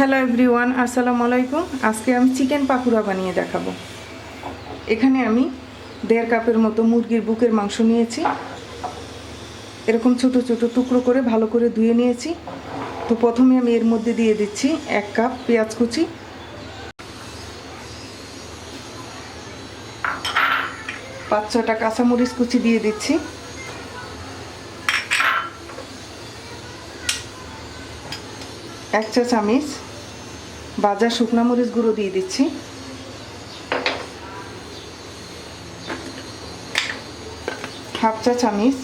Hello everyone আসসালামু আলাইকুম আজকে আমি চিকেন পাকুড়া বানিয়ে দেখাবো। এখানে আমি দেড় কাপের মতো মুরগির বুকের মাংস নিয়েছি। এরকম ছোট ছোট টুকরো করে ভালো করে ধুয়ে নিয়েছি। তো প্রথমে আমি এর মধ্যে দিয়ে দিচ্ছি এক কাপ পেঁয়াজ কুচি। পাঁচ ছটা কাঁচামরিচ কুচি দিয়ে দিচ্ছি। এক চা চামচ বাজার শুকনো মরিচ গুঁড়ো দিয়ে দিচ্ছি। হাফ চা চামচ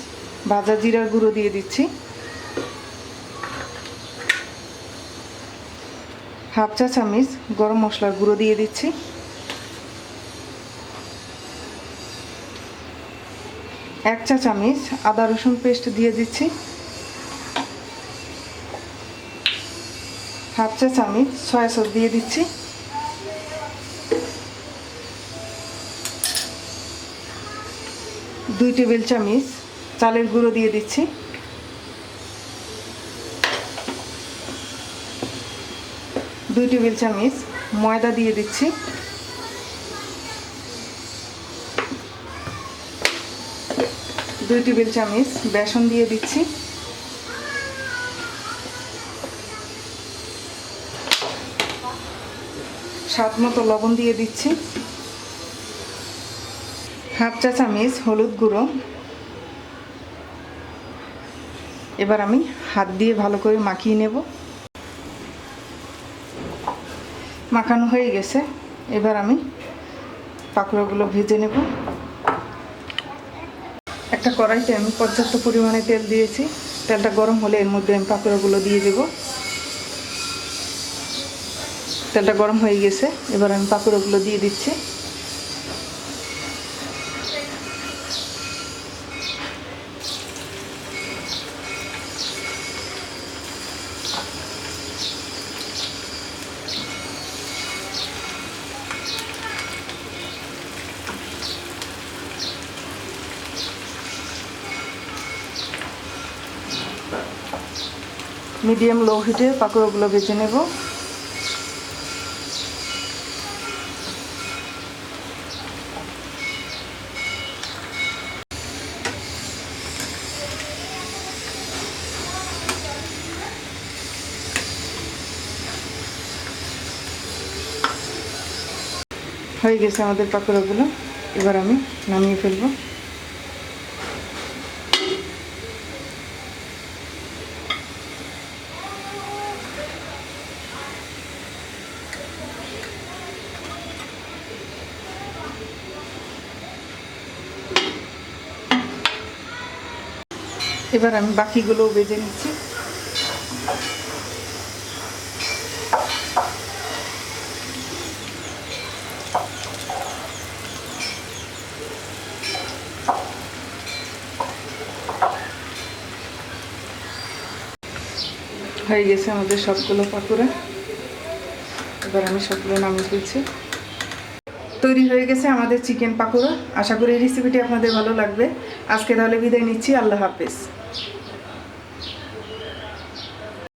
ভাজা জিরার গুঁড়ো দিয়ে দিচ্ছি। হাফ চা চামচ গরম মশলার গুঁড়ো দিয়ে দিচ্ছি। এক চা চামিচ আদা রসুন পেস্ট দিয়ে দিচ্ছি। হাফ চা চামচ সয়া সস দিয়ে দিচ্ছি। দুই টেবিল চামচ চালের গুঁড়ো দিয়ে দিচ্ছি। দুই টেবিল চামচ ময়দা দিয়ে দিচ্ছি। দুই টেবিল চামচ বেসন দিয়ে দিচ্ছি। স্বাদ মতো লবণ দিয়ে দিচ্ছি। হাফ চা চামচ হলুদ গুঁড়ো। এবার আমি হাত দিয়ে ভালো করে মাখিয়ে নেব। মাখানো হয়ে গেছে। এবার আমি পাকোড়াগুলো ভেজে নেব। একটা কড়াইতে আমি পর্যাপ্ত পরিমাণে তেল দিয়েছি। তেলটা গরম হলে এর মধ্যে আমি পাকোড়াগুলো দিয়ে দেবো। তেলটা গরম হয়ে গেছে। এবার আমি পাকোড়াগুলো দিয়ে দিচ্ছি। মিডিয়াম লো হিটে পাকোড়াগুলো ভেজে নেব। হয়ে গেছে আমাদের পাকোড়াগুলো। এবার আমি নামিয়ে ফেলব। এবার আমি বাকিগুলো বেজে নিচ্ছি। হয়ে গেছে আমাদের সবগুলো পাকুড়া এবার আমি সবগুলো নামিয়ে দিচ্ছি তৈরি হয়ে গেছে আমাদের চিকেন পাকোড়া। আশা করি এই রেসিপিটি আপনাদের ভালো লাগবে। আজকে তাহলে বিদায় নিচ্ছি। আল্লাহ হাফেজ।